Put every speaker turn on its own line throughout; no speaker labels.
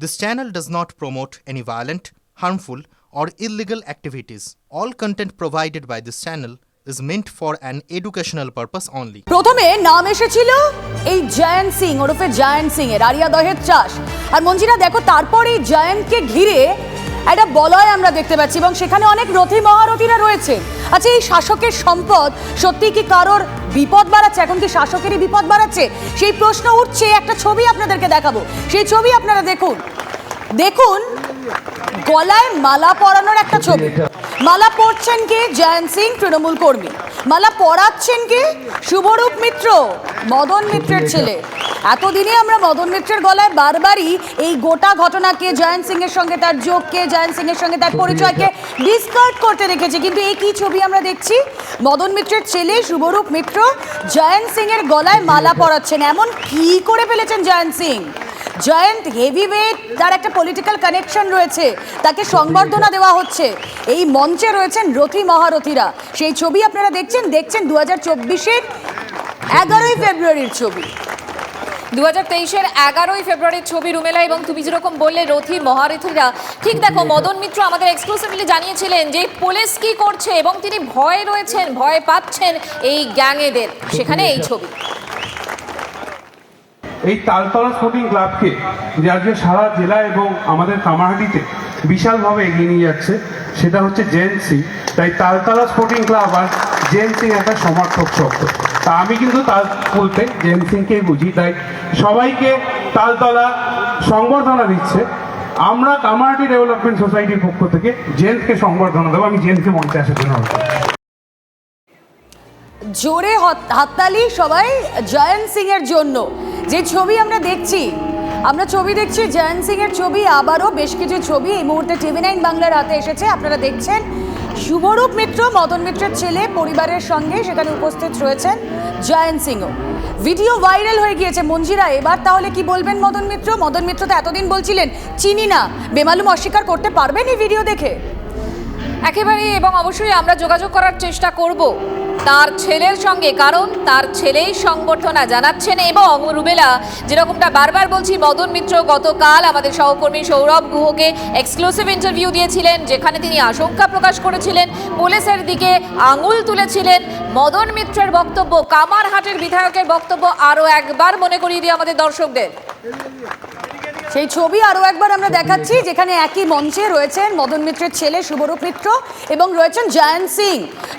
This channel does not promote any violent, harmful, or illegal activities. All content provided by this channel is meant for an educational purpose only.
প্রথমে নাম এসেছিল এই জয়ন্ত সিং ওরফে জয়ন্ত সিং এর area দহের চাষ আর মঞ্জিরা দেখো তারপর এই জয়ন্তকে ঘিরে একটা বলয় আমরা দেখতে পাচ্ছি এবং সেখানে অনেক রথী মহারথীরা রয়েছে। আচ্ছা এই শাসকের সম্পদ সত্যি কি কারোর বিপদ বাড়াচ্ছে? এখন কি শাসকেরই বিপদ বাড়াচ্ছে? সেই প্রশ্ন উঠছে, একটা ছবি আপনাদেরকে দেখাবো। সেই ছবি আপনারা দেখুন। দেখুন, গলায় মালা পরানোর একটা ছবি। মালা পরছেন কে? জয়ন্ত সিং, তৃণমূল কর্মী। মালা পরাচ্ছেন কে? শুভরূপ মিত্র, মদন মিত্রের ছেলে। এতদিনে আমরা মদন মিত্রের গলায় বারবারই এই গোটা ঘটনাকে জয়ন্ত সিং এর সঙ্গে তার যোগকে জয়ন্ত সিং এর সঙ্গে তার পরিচয়কে ডিসকার্ড করতে দেখেছি। কিন্তু এই কি ছবি আমরা দেখছি? মদন মিত্রের ছেলে শুভরূপ মিত্র জয়ন্ত সিং এর গলায় মালা পরাচ্ছেন। এমন কি করে ফেলেছেন জয়ন্ত সিং? জয়ন্ত হেভিওয়েট তার একটা পলিটিক্যাল কানেকশন রয়েছে। তাকে সংবর্ধনা দেওয়া হচ্ছে। এই মঞ্চে রয়েছেন রথী মহারথীরা। সেই ছবি আপনারা দেখছেন? দেখছেন দু হাজার চব্বিশের এগারোই ফেব্রুয়ারির ছবি।
দু হাজার তেইশের এগারোই ফেব্রুয়ারির ছবি রুমেলা এবং তুমি যেরকম বললে রথী মহারথীরা। ঠিক দেখো মদন মিত্র আমাদের এক্সক্লুসিভলি জানিয়েছিলেন যে পুলিশ কি করছে এবং তিনি ভয়ে রয়েছেন ভয় পাচ্ছেন এই গ্যাংয়েদের। সেখানে এই ছবি।
এই তালতলা স্পোর্টিং ক্লাবকে যে আজকে সারা জেলা এবং আমাদের কামারহাটিতে বিশালভাবে এগিয়ে নিয়ে যাচ্ছে সেটা হচ্ছে জেএনসি তাই তালতলা স্পোর্টিং ক্লাব আর জেএনসি একটা সমর্থক শব্দ। আমি কিন্তু তাল বলতে জেএনসিংকেই বুঝি, তাই সবাইকে তালতলা সংবর্ধনা দিচ্ছে। আমরা কামারহাটি ডেভেলপমেন্ট সোসাইটির পক্ষ থেকে জেন্টকে সংবর্ধনা দেবো, আমি জেন্টকে মঞ্চে আসার জন্য
জোরে হত- হাততালি সবাই জয়ন্ত সিং এর জন্য। যে ছবি আমরা দেখছি, আমরা ছবি দেখছি জয়ন্ত সিং এর ছবি, আবারও বেশ কিছু ছবি এই মুহূর্তে টিভি নাইন বাংলার হাতে এসেছে, আপনারা দেখছেন শুভরূপ মিত্র, মদন মিত্রের ছেলে, পরিবারের সঙ্গে সেখানে উপস্থিত রয়েছেন জয়ন্ত সিংও। ভিডিও ভাইরাল হয়ে গিয়েছে। মঞ্জিরা, এবার তাহলে কি বলবেন মদন মিত্র? মদন মিত্র তো এতদিন বলছিলেন, চিনি না। বেমালুম অস্বীকার করতে পারবেন এই ভিডিও দেখে?
একেবারেই, এবং অবশ্যই আমরা যোগাযোগ করার চেষ্টা করব। তার ছেলের সঙ্গে, কারণ তার ছেলেই সংবর্ধনা জানাচ্ছেন এবং রুবেলা যেরকমটা বারবার বলছি, মদন মিত্র গতকাল আমাদের সহকর্মী সৌরভ গুহকে এক্সক্লুসিভ ইন্টারভিউ দিয়েছিলেন, যেখানে তিনি আশঙ্কা প্রকাশ করেছিলেন, পুলিশের দিকে আঙুল তুলেছিলেন। মদন মিত্রের বক্তব্য, কামারহাটের বিধায়কের বক্তব্য আরও একবার মনে করিয়ে দিয়ে আমাদের দর্শকদের।
সেই ছবি আরও একবার আমরা দেখাচ্ছি যেখানে একই মঞ্চে রয়েছেন মদন মিত্রের ছেলে শুভরূপ মিত্র এবং রয়েছেন জয়ন্ত সিং।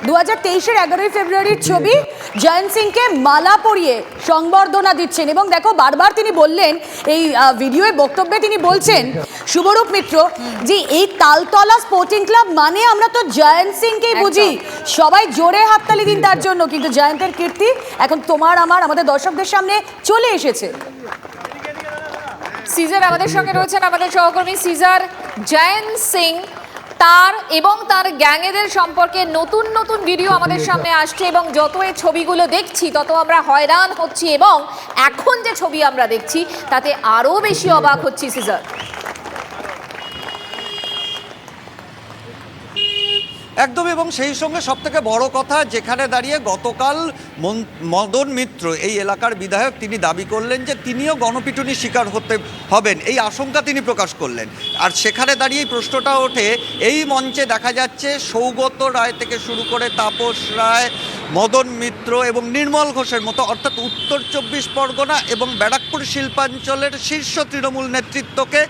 দু হাজার তেইশের এগারোই ফেব্রুয়ারির ছবি জয়ন্ত সিংকে মালা পরিয়ে সংবর্ধনা দিচ্ছেন এবং দেখো বারবার তিনি বললেন এই ভিডিওয়ে বক্তব্যে তিনি বলছেন শুভরূপ মিত্র যে এই তালতলা স্পোর্টিং ক্লাব মানে আমরা তো জয়ন্ত সিংকেই বুঝি। সবাই জোরে হাততালি দিন তার জন্য কিন্তু জয়ন্তের কীর্তি এখন তোমার আমার আমাদের দর্শকদের সামনে চলে এসেছে।
সিজার আমাদের সঙ্গে রয়েছেন আমাদের সহকর্মী সিজার জয়ন্ত সিং। তার এবং তার গ্যাংয়েদের সম্পর্কে নতুন নতুন ভিডিও আমাদের সামনে আসছে এবং যত এই ছবিগুলো দেখছি তত আমরা হয়রান হচ্ছি এবং এখন যে ছবি আমরা দেখছি তাতে আরও বেশি অবাক হচ্ছি সিজার।
একদম, এবং সেই সঙ্গে সবথেকে বড় কথা, যেখানে দাঁড়িয়ে গতকাল মদন মিত্র, এই এলাকার বিধায়ক, তিনি দাবি করলেন যে তিনিও গণপিটুনি শিকার হতে হবেন। এই আশঙ্কা তিনি প্রকাশ করলেন। আর সেখানে দাঁড়িয়ে প্রশ্নটা ওঠে, এই মঞ্চে দেখা যাচ্ছে সৌগত রায় থেকে শুরু করে তাপস রায়, মদন মিত্র এবং নির্মল ঘোষের মতো, অর্থাৎ উত্তর চব্বিশ পরগনা এবং ব্যারাকপুর শিল্পাঞ্চলের শীর্ষ তৃণমূল নেতৃত্বকে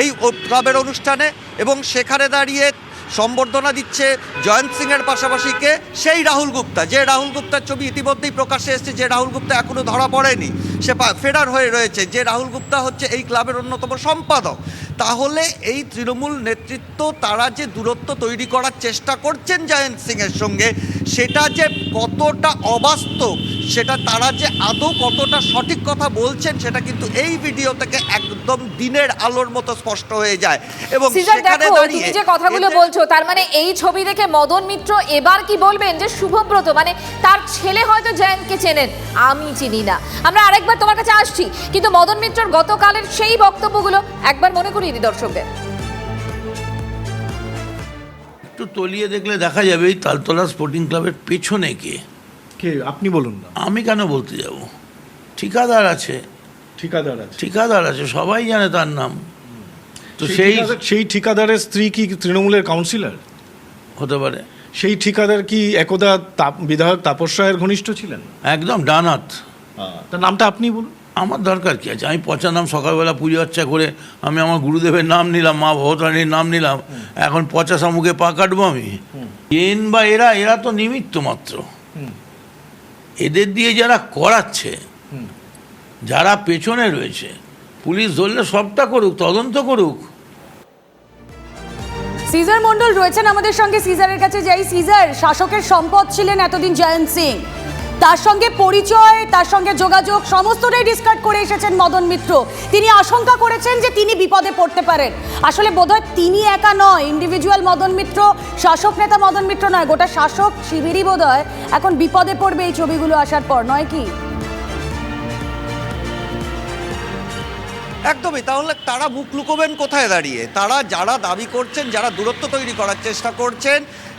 এই ক্লাবের অনুষ্ঠানে, এবং সেখানে দাঁড়িয়ে সম্বর্ধনা দিচ্ছে জয়ন্ত সিংয়ের পাশাপাশি কে? সেই রাহুল গুপ্তা। যে রাহুল গুপ্তার ছবি ইতিমধ্যেই প্রকাশে এসেছে, যে রাহুল গুপ্তা এখনও ধরা পড়েনি, সে ফেরার হয়ে রয়েছে। যে রাহুল গুপ্তা হচ্ছে এই ক্লাবের অন্যতম সম্পাদক। তাহলে এই তৃণমূল নেতৃত্ব তারা যে দূরত্ব তৈরি করার চেষ্টা করছেন জয়ন্ত সিংয়ের সঙ্গে সেটা যে কতটা অবাস্তব সেটা তারা যে আদৌ কতটা সঠিক কথা বলছেন সেটা কিন্তু এই ভিডিও থেকে একদম দিনের আলোর মতো স্পষ্ট হয়ে যায়। এবং সেখানে দাঁড়িয়ে
যে কথাগুলো বলছো তার মানে এই ছবি দেখে মদন মিত্র এবার কি বলবেন যে শুভব্রত মানে তার ছেলে হয়তো জয়ন্তকে চেনেন আমি চিনি না। আমরা আরেকবার তোমার কাছে আসছি কিন্তু মদন মিত্রর গতকালের সেই বক্তব্যগুলো একবার মনে করিয়ে দর্শকদের।
একটু তলিয়ে দেখলে দেখা যাবে এই তালতলা স্পোর্টিং ক্লাবের পেছনে কে?
কে? আপনি বলুন না।
আমি কেন বলতে যাব? ঠিকাদার আছে।
ঠিকাদার আছে।
ঠিকাদার আছে সবাই জানে তার নাম। তো
সেই
সেই
ঠিকাদারের স্ত্রী কি তৃণমূলের কাউন্সিলর
হতে পারে।
সেই ঠিকাদার কি একদা তাপ- বিধায়ক তাপস রায়ের ঘনিষ্ঠ ছিলেন?
একদম ডানাত
তার নামটা আপনি বলুন।
আমার দরকার কি আছে? আমি পচা নাম সকালবেলা পুজো আর্চা করে আমি আমার গুরুদেবের নাম নিলাম, মা ভবতারণীর নাম নিলাম, এখন পচা শামুকে পা কাটবো আমি? এন বা এরা এরা তো নিমিত্ত মাত্র। এদের দিয়ে যারা করাচ্ছে, যারা পেছনে রয়েছে, পুলিশ ধরলে সবটা করুক, তদন্ত করুক।
সিজার মন্ডল রয়েছেন আমাদের সঙ্গে। সিজারের কাছে যাই। সিজার, শাসকের সম্পদ ছিলেন এতদিন জয়ন্ত সিং। তার সঙ্গে পরিচয়, তার সঙ্গে যোগাযোগ, সমস্তটাই ডিসকার্ড করে এসেছেন মদন মিত্র। তিনি আশঙ্কা করেছেন যে তিনি বিপদে পড়তে পারেন। আসলে বোধহয় তিনি একা নয় ইন্ডিভিজুয়াল মদন মিত্র, শাসক নেতা মদন মিত্র নয়, গোটা শাসক শিবিরই বোধহয় এখন বিপদে পড়বে এই ছবিগুলো আসার পর, নয় কি?
একদমই, তাহলে তারা মুখ লুকোবেন কোথায় দাঁড়িয়ে? তারা যারা দাবি করছেন, যারা দূরত্ব তৈরি করার চেষ্টা করছেন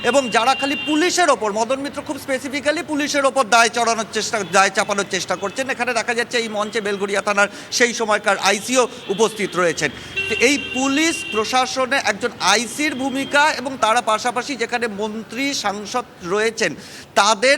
এবং যারা খালি পুলিশের ওপর, মদন মিত্র খুব স্পেসিফিক্যালি পুলিশের ওপর দায় চড়ানোর চেষ্টা, দায় চাপানোর চেষ্টা করছেন। এখানে দেখা যাচ্ছে এই মঞ্চে বেলগুড়িয়া থানার সেই সময়কার আইসিও উপস্থিত রয়েছেন। এই পুলিশ প্রশাসনে একজন আইসির ভূমিকা এবং তারা পাশাপাশি যেখানে মন্ত্রী, সাংসদ রয়েছেন, তাদের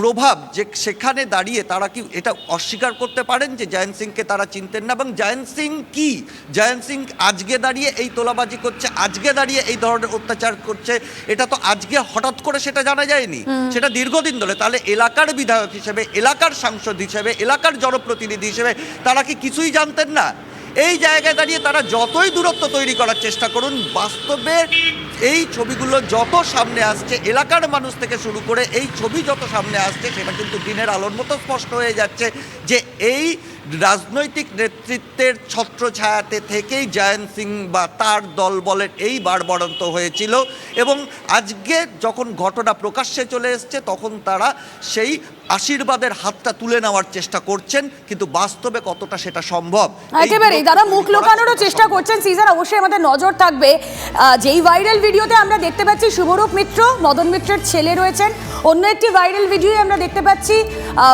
প্রভাব যে সেখানে দাঁড়িয়ে তারা কি এটা অস্বীকার করতে পারেন যে জয়ন্ত সিংকে তারা চিনতেন না? এবং জয়ন্ত সিং কি? জয়ন্ত সিং আজকে দাঁড়িয়ে এই তোলাবাজি করছে, আজকে দাঁড়িয়ে এই ধরনের অত্যাচার করছে, এটা তো আজকে হঠাৎ করে সেটা জানা যায়নি। সেটা দীর্ঘদিন ধরে। তাহলে এলাকার বিধায়ক হিসেবে এলাকার সাংসদ হিসেবে এলাকার জনপ্রতিনিধি হিসেবে তারা কি কিছুই জানতেন না? এই জায়গায় দাঁড়িয়ে তারা যতই দূরত্ব তৈরি করার চেষ্টা করুন বাস্তবে এই ছবিগুলো যত সামনে আসছে এলাকার মানুষ থেকে শুরু করে এই ছবি যত সামনে আসছে সেটা কিন্তু দিনের আলোর মতো স্পষ্ট হয়ে যাচ্ছে যে এই রাজনৈতিক নেতৃত্বের ছত্রছায়াতে থেকেই জয়ন্ত সিং বা তার দলবলের এই বাড়বড়ন্ত হয়েছিল এবং আজকে যখন ঘটনা প্রকাশ্যে চলে এসছে তখন তারা সেই আশীর্বাদের হাতটা তুলে নেওয়ার চেষ্টা করছেন কিন্তু বাস্তবে কতটা সেটা সম্ভব? এই
একেবারেই। তারা মুখ লোকানোরও চেষ্টা করছেন সিজার অবশ্যই আমাদের নজর থাকবে। যেই ভাইরাল ভিডিওতে আমরা দেখতে পাচ্ছি শুভরূপ মিত্র মদন মিত্রের ছেলে রয়েছেন। অন্য একটি ভাইরাল ভিডিও আমরা দেখতে পাচ্ছি।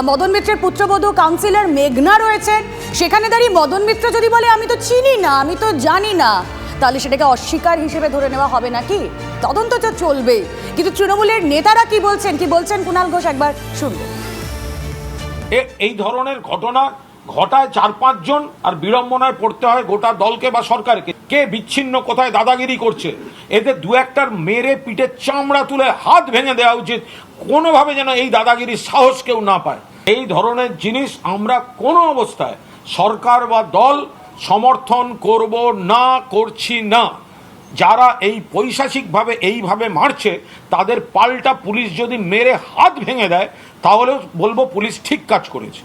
মদন মিত্রের পুত্রবধূ কাউন্সিলর মেঘনা রয়েছেন। সেখানে দাঁড়িয়ে মদন মিত্র যদি বলে, আমি তো চিনি না, আমি তো জানি না, তাহলে সেটাকে অস্বীকার হিসেবে ধরে নেওয়া হবে নাকি? তদন্ত তো চলবে কিন্তু তৃণমূলের নেতারা কি বলছেন? কি বলছেন কুণাল ঘোষ? একবার শুনব।
এই ধরনের ঘটনা ঘটায় চার পাঁচজন আর বিড়ম্বনায় পড়তে হয় গোটা দলকে বা সরকারকে। কে বিচ্ছিন্ন কোথায় দাদাগিরি করছে? এদের দু একটার মেরে পিঠের চামড়া তুলে হাত ভেঙে দেওয়া উচিত। কোনোভাবে যেন এই দাদাগিরির সাহস কেউ না পায়। এই ধরনের জিনিস আমরা কোনো অবস্থায় সরকার বা দল সমর্থন করব না, করছি না। যারা এই পৈশাচিকভাবে এইভাবে মারছে, তাদের পাল্টা পুলিশ যদি মেরে হাত ভেঙে দেয়, তাহলেও বলব পুলিশ ঠিক কাজ করেছে।